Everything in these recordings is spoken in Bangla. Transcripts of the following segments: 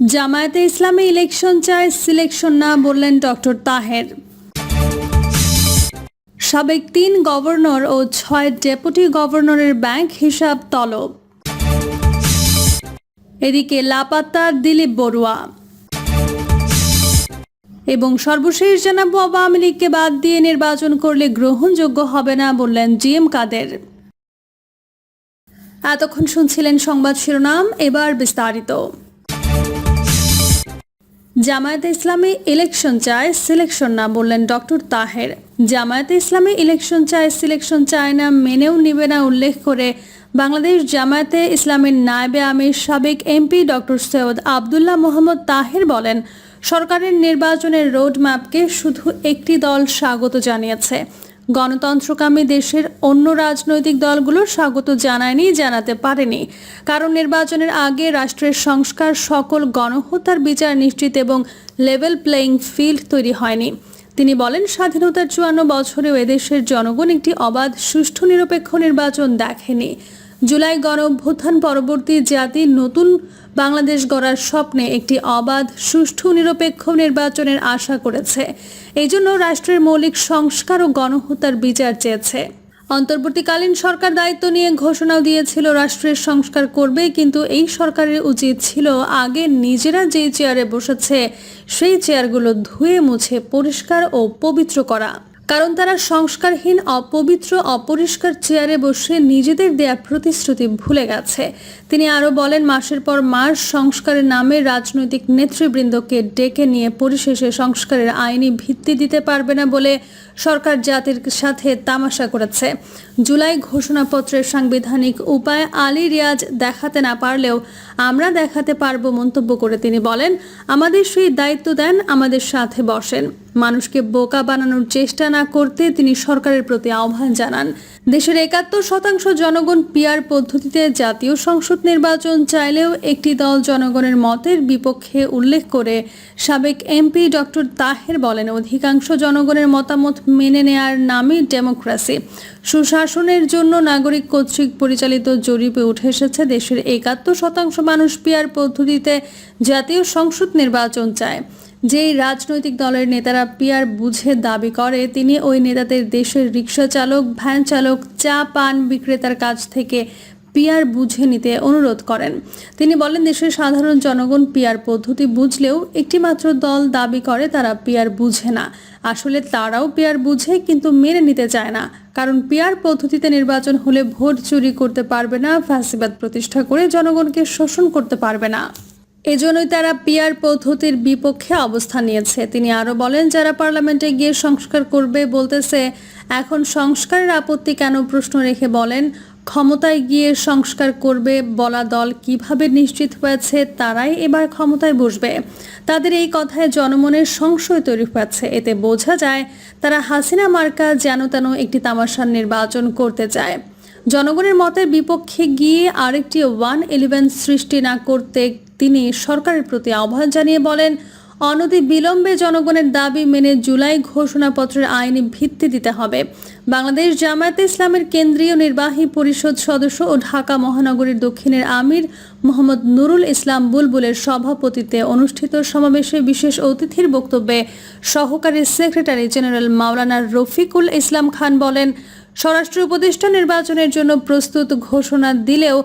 জামায়াতে ইসলামী ইলেকশন চায় সিলেকশন না বললেন ডক্টর তাহের সাবেক তিন গভর্নর ও ছয় ডেপুটি গভর্নরের ব্যাংক হিসাব তলব। এদিকে লাপাত্তা দিলীপ বড়ুয়া। এবং সর্বশেষ জানাব, আওয়ামী লীগকে বাদ দিয়ে নির্বাচন করলে গ্রহণযোগ্য হবে না বললেন জি এম কাদের। এতক্ষণ শুনছিলেন সংবাদ শিরোনাম, এবার বিস্তারিত। জামায়াতে ইসলামী ইলেকশন চায় সিলেকশন না বললেন ডক্টর তাহের। জামায়াতে ইসলামী ইলেকশন চায় সিলেকশন চায় না, মেনেও নিবে না উল্লেখ করে বাংলাদেশ জামায়াতে ইসলামের নায়বে আমির সাবেক এমপি ডক্টর সৈয়দ আবদুল্লাহ মোহাম্মদ তাহের বলেন, সরকারের নির্বাচনের রোডম্যাপকে শুধু একটি দল স্বাগত জানিয়েছে। গণতন্ত্রকামী দেশের অন্য রাজনৈতিক দলগুলো স্বাগত জানায়নি, জানাতে পারেনি। কারণ নির্বাচনের আগে রাষ্ট্রের সংস্কার সকল গণহত্যার বিচার নিশ্চিত এবং লেভেল প্লেয়িং ফিল্ড তৈরি হয়নি। তিনি বলেন, স্বাধীনতার চুয়ান্ন বছরেও এদেশের জনগণ একটি অবাধ, সুষ্ঠু, নিরপেক্ষ নির্বাচন দেখেনি। জুলাই গণ অভ্যুত্থান পরবর্তী জাতি নতুন বাংলাদেশ গড়ার স্বপ্নে একটি অবাধ, সুষ্ঠু, নিরপেক্ষ নির্বাচনের আশা করেছে। এই জন্য রাষ্ট্রের মৌলিক সংস্কার ও গণহত্যার বিচার চেয়েছে। অন্তর্বর্তীকালীন সরকার দায়িত্ব নিয়ে ঘোষণাও দিয়েছিল, রাষ্ট্রের সংস্কার করবে, কিন্তু এই সরকারের উচিত ছিল আগে নিজেরা যেই চেয়ারে বসেছে, সেই চেয়ারগুলো ধুয়ে মুছে, পরিষ্কার ও পবিত্র করা। কারণ তারা সংস্কারহীন, অপবিত্র, অপরিষ্কার চেয়ারে বসে নিজেদের দেয়া প্রতিশ্রুতি ভুলে গেছে। তিনি আরও বলেন, মাসের পর মাস সংস্কারের নামে রাজনৈতিক নেতৃবৃন্দকে ডেকে নিয়ে পরিশেষে সংস্কারের আইনি ভিত্তি দিতে পারবে না বলে সরকার জাতির সাথে তামাশা করেছে। জুলাই ঘোষণাপত্রের সাংবিধানিক উপায় আলী রিয়াজ দেখাতে না পারলেও আমরা দেখাতে পারব মন্তব্য করে তিনি বলেন, আমাদের সেই দায়িত্ব দেন, আমাদের সাথে বসেন। মানুষকে বোকা বানানোর চেষ্টা না করতে তিনি সরকারের প্রতি আহ্বান জানান। দেশের একাত্তর শতাংশ জনগণ পিয়ার পদ্ধতিতে জাতীয় সংসদ নির্বাচন চাইলেও একটি দল জনগণের মতের বিপক্ষে উল্লেখ করে সাবেক এমপি ডক্টর তাহের বলেন, অধিকাংশ জনগণের মতামত মেনে নেয়ার নামই ডেমোক্রেসি। সুশাসনের জন্য নাগরিক কর্তৃক পরিচালিত জরিপে উঠে এসেছে, দেশের একাত্তর শতাংশ মানুষ পিয়ার পদ্ধতিতে জাতীয় সংসদ নির্বাচন চায়। যেই রাজনৈতিক দলের নেতারা পিয়ার বুঝে দাবি করে, তিনি ওই নেতাদের দেশের রিক্সা চালক, ভ্যান চালক, চা পান বিক্রেতার কাছ থেকে পিয়ার বুঝে নিতে অনুরোধ করেন। তিনি বলেন, দেশের সাধারণ জনগণ পিয়ার পদ্ধতি বুঝলেও একটি মাত্র দল দাবি করে, তারা পিয়ার বুঝে না। আসলে তারাও পিয়ার বুঝে, কিন্তু মেনে নিতে চায় না। কারণ পিয়ার পদ্ধতিতে নির্বাচন হলে ভোট চুরি করতে পারবে না, ফ্যাসিবাদ প্রতিষ্ঠা করে জনগণকে শোষণ করতে পারবে না। এজন্যই তারা পিয়ার পদ্ধতির বিপক্ষে অবস্থান নিয়েছে। তিনি আরও বলেন, যারা পার্লামেন্টে গিয়ে সংস্কার করবে বলতেছে, এখন সংস্কারের আপত্তি কেন প্রশ্ন রেখে বলেন, ক্ষমতায় গিয়ে সংস্কার করবে বলা দল কীভাবে নিশ্চিত হয়েছে তারাই এবার ক্ষমতায় বসবে। তাদের এই কথায় জনমনের সংশয় তৈরি হয়েছে। এতে বোঝা যায়, তারা হাসিনা মার্কা যেন তেন একটি তামাশার নির্বাচন করতে চায়। জনগণের মতের বিপক্ষে গিয়ে আরেকটি ওয়ান ইলেভেন সৃষ্টি না করতে তিনি সরকারের প্রতি আহ্বান জানিয়ে বলেন, অনতি বিলম্বে জনগণের দাবি মেনে জুলাই ঘোষণাপত্রের আইনি ভিত্তি দিতে হবে। বাংলাদেশ জামায়াতে ইসলামের কেন্দ্রীয় নির্বাহী পরিষদ সদস্য ও ঢাকা মহানগরীর দক্ষিণের আমির মোহাম্মদ নুরুল ইসলাম বুলবুলের সভাপতিত্বে অনুষ্ঠিত সমাবেশে বিশেষ অতিথির বক্তব্যে সহকারী সেক্রেটারি জেনারেল মাওলানা রফিকুল ইসলাম খান বলেন স্বরাষ্ট্র উপদেষ্টা নির্বাচনের জন্য প্রস্তুত ঘোষণা দিলেও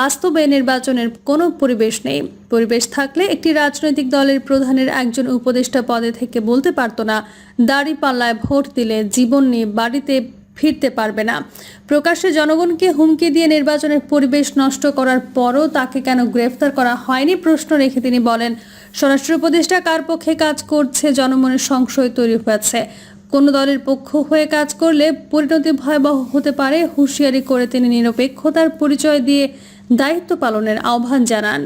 বাস্তবে নির্বাচনের কোনো পরিবেশ নেই। পরিবেশ থাকলে একটি রাজনৈতিক দলের প্রধানের একজন উপদেষ্টা পদে থেকে বলতে পারতো না। দাড়ি পাল্লায় ভোট দিলে জীবন নিয়ে বাড়িতে ফিরতে পারবে না। প্রকাশ্যে জনগণকে হুমকি দিয়ে নির্বাচনের পরিবেশ নষ্ট করার পরও তাকে কেন গ্রেফতার করা হয়নি প্রশ্ন রেখে তিনি বলেন, স্বরাষ্ট্র উপদেষ্টা কার পক্ষে কাজ করছে জনমনের সংশয় তৈরি হয়েছে। কোনো দলের পক্ষ হয়ে কাজ করলে পরিণতি ভয়াবহ হতে পারে, হুঁশিয়ারি করে তিনি নিরপেক্ষতার পরিচয় দিয়ে দায়িত্ব পালনের আহ্বান জানান।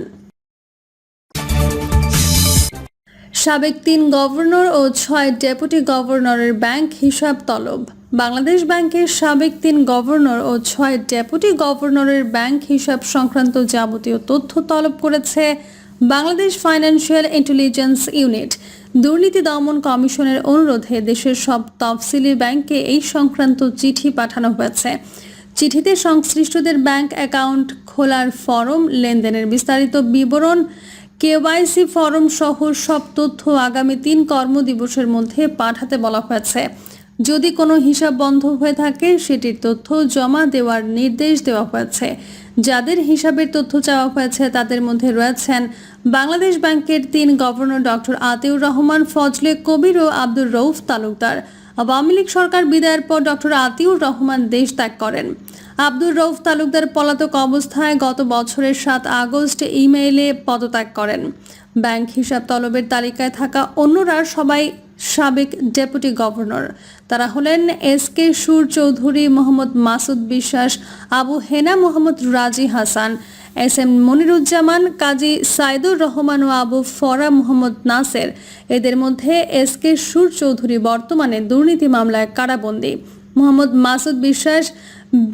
সাবেক তিন গভর্নর ও ছয় ডেপুটি গভর্নরের ব্যাংক হিসাব তলব। বাংলাদেশ ব্যাংকের সাবেক তিন গভর্নর ও ছয় ডেপুটি গভর্নরের ব্যাংক হিসাব সংক্রান্ত যাবতীয় তথ্য তলব করেছে বাংলাদেশ ফাইন্যান্সিয়াল ইন্টেলিজেন্স ইউনিট দুর্নীতি দমন কমিশনের অনুরোধে দেশের সব তফসিলি ব্যাংকে এই সংক্রান্ত চিঠি পাঠানো হয়েছে। চিঠিতে সংশ্লিষ্টদের ব্যাংক অ্যাকাউন্ট খোলার ফরম, লেনদেনের বিস্তারিত বিবরণ, কেওয়াইসি ফরম সহ সব তথ্য আগামী তিন কর্মদিবসের মধ্যে পাঠাতে বলা হয়েছে। যদি কোনো হিসাব বন্ধ হয়ে থাকে, সেটির তথ্য জমা দেওয়ার নির্দেশ দেওয়া হয়েছে। যাদের হিসাবের তথ্য চাওয়া হয়েছে, তাদের মধ্যে রয়েছেন বাংলাদেশ ব্যাংকের তিন গভর্নর ডক্টর আতিউর রহমান, ফজলে কবির ও আব্দুর রৌফ তালুকদার। আওয়ামী লীগ সরকার বিদায়ের পর ডক্টর আতিউর রহমান দেশ ত্যাগ করেন। আব্দুর রৌফ তালুকদার পলাতক অবস্থায় গত বছরের সাত আগস্ট ইমেইলে পদত্যাগ করেন। ব্যাংক হিসাব তলবের তালিকায় থাকা অন্যরা সবাই সাবেক ডেপুটি গভর্নর। তারা হলেন এস কে সুর চৌধুরী মোহাম্মদ মাসুদ বিশ্বাস, আবু হেনা মোহাম্মদ রাজি হাসান, এস এম মনিরুজ্জামান, কাজী সাইদুর রহমান ও আবু ফরা মোহাম্মদ নাসের। এদের মধ্যে এস কে সুর চৌধুরী বর্তমানে দুর্নীতি মামলায় কারাবন্দী। মোহাম্মদ মাসুদ বিশ্বাস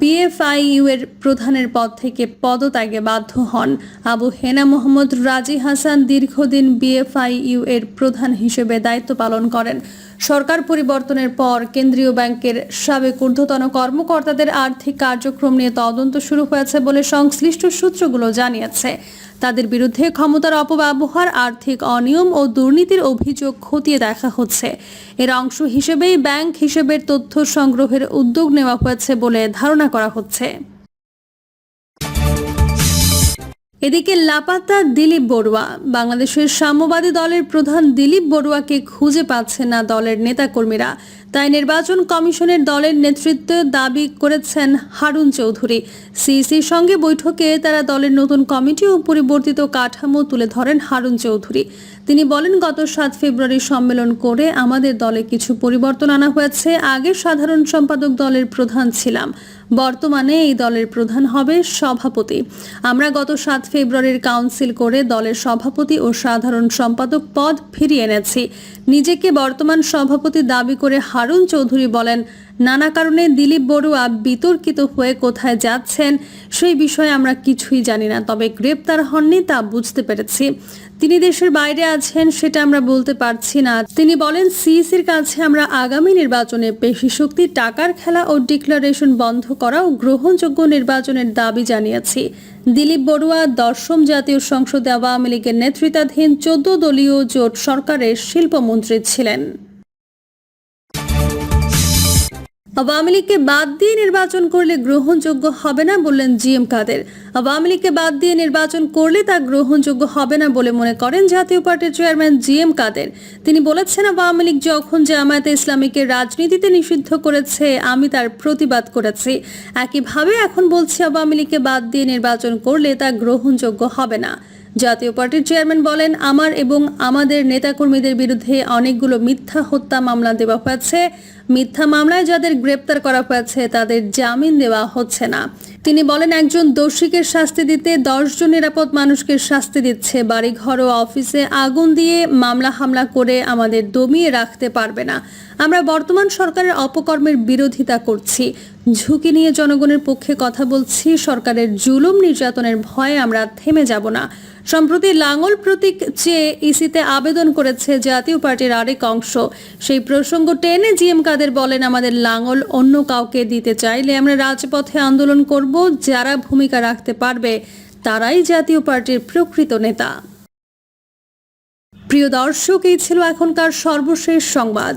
বিএফআইইউ এর প্রধানের পদ থেকে পদত্যাগে বাধ্য হন। আবু হেনা মোহাম্মদ রাজি হাসান দীর্ঘদিন বিএফআইইউ এর প্রধান হিসেবে দায়িত্ব পালন করেন। সরকার পরিবর্তনের পর কেন্দ্রীয় ব্যাংকের সাবেক ঊর্ধ্বতন কর্মকর্তাদের আর্থিক কার্যক্রম নিয়ে তদন্ত শুরু হয়েছে বলে সংশ্লিষ্ট সূত্রগুলো জানিয়েছে। তাদের বিরুদ্ধে ক্ষমতার অপব্যবহার, আর্থিক অনিয়ম ও দুর্নীতির অভিযোগ খতিয়ে দেখা হচ্ছে। এর অংশ হিসেবেই ব্যাংক হিসেবের তথ্য সংগ্রহের উদ্যোগ নেওয়া হয়েছে বলে ধারণা করা হচ্ছে। এদিকে লাপাতা দিলীপ বড়ুয়া, বাংলাদেশের সাম্যবাদী দলের প্রধান দিলীপ বড়ুয়াকে খুঁজে পাচ্ছে না দলের নেতাকর্মীরা। তাই নির্বাচন কমিশনের দলের নেতৃত্ব দাবি করেছেন হারুন চৌধুরী। সিইসির সঙ্গে বৈঠকে তারা দলের নতুন কমিটি ও পরিবর্তিত কাঠামো তুলে ধরেন হারুন চৌধুরী। তিনি বলেন, গত সাত ফেব্রুয়ারি সম্মেলন করে আমাদের দলে কিছু পরিবর্তন আনা হয়েছে। আগে সাধারণ সম্পাদক দলের প্রধান ছিলাম। বর্তমানে এই দলের প্রধান হবে সভাপতি। আমরা গত সাত ফেব্রুয়ারির কাউন্সিল করে দলের সভাপতি ও সাধারণ সম্পাদক পদ ফিরিয়ে এনেছি। নিজেকে বর্তমান সভাপতি দাবি করে হারুন চৌধুরী বলেন নানা কারণে দিলীপ বড়ুয়া বিতর্কিত হয়ে কোথায় যাচ্ছেন সেই বিষয়ে আমরা কিছুই জানি না, তবে গ্রেপ্তার হননি তা বুঝতে পেরেছি। তিনি দেশের বাইরে আছেন সেটা আমরা বলতে পারছি না। তিনি বলেন, সিইসির কাছে আমরা আগামী নির্বাচনে পেশি শক্তি, টাকার খেলা ও ডিক্লারেশন বন্ধ করা ও গ্রহণযোগ্য নির্বাচনের দাবি জানিয়েছি। দিলীপ বড়ুয়া, দশম জাতীয় সংসদে আওয়ামী লীগের নেতৃত্বাধীন চোদ্দ দলীয় জোট সরকারের শিল্পমন্ত্রী ছিলেন। আওয়ামী লীগকে বাদ দিয়ে নির্বাচন করলে গ্রহণযোগ্য হবে না বললেন জি এম কাদের। আওয়ামী লীগকে বাদ দিয়ে নির্বাচন করলে তা গ্রহণযোগ্য হবে না বলে মনে করেন জাতীয় পার্টির চেয়ারম্যান জি এম কাদের। তিনি বলেছেন, আওয়ামী লীগ যখন জামায়াতে ইসলামীকে রাজনীতিতে নিষিদ্ধ করেছে, আমি তার প্রতিবাদ করেছি। একইভাবে এখন বলছি, আওয়ামী লীগকে বাদ দিয়ে নির্বাচন করলে তা গ্রহণযোগ্য হবে না। জাতীয় পার্টির চেয়ারম্যান বলেন, আমার এবং আমাদের নেতাকর্মীদের বিরুদ্ধে অনেকগুলো মিথ্যা হত্যা মামলা দেওয়া হয়েছে। মিথ্যা মামলায় যাদের গ্রেপ্তার করা হয়েছে, তাদের জামিন দেওয়া হচ্ছে না। তিনি বলেন, একজন দোষীকে শাস্তি দিতে দশজন নিরাপদ মানুষকে শাস্তি দিচ্ছে। বাড়িঘর ও অফিসে আগুন দিয়ে মামলা হামলা করে আমাদের দমিয়ে রাখতে পারবে না। আমরা বর্তমান সরকারের অপকর্মের বিরোধিতা করছি। ঝুঁকি নিয়ে জনগণের পক্ষে কথা বলছি। সরকারের জুলুম নির্যাতনের ভয়ে আমরা থেমে যাব না। সম্প্রতি লাঙ্গল প্রতীক চেয়ে ইসিতে আবেদন করেছে জাতীয় পার্টির আরেক অংশ। সেই প্রসঙ্গ টেনে জিএম কাদের বলেন, আমাদের লাঙ্গল অন্য কাউকে দিতে চাইলে আমরা রাজপথে আন্দোলন করব। যারা ভূমিকা রাখতে পারবে, তারাই জাতীয় পার্টির প্রকৃত নেতা। প্রিয় দর্শক, এই ছিল এখনকার সর্বশেষ সংবাদ।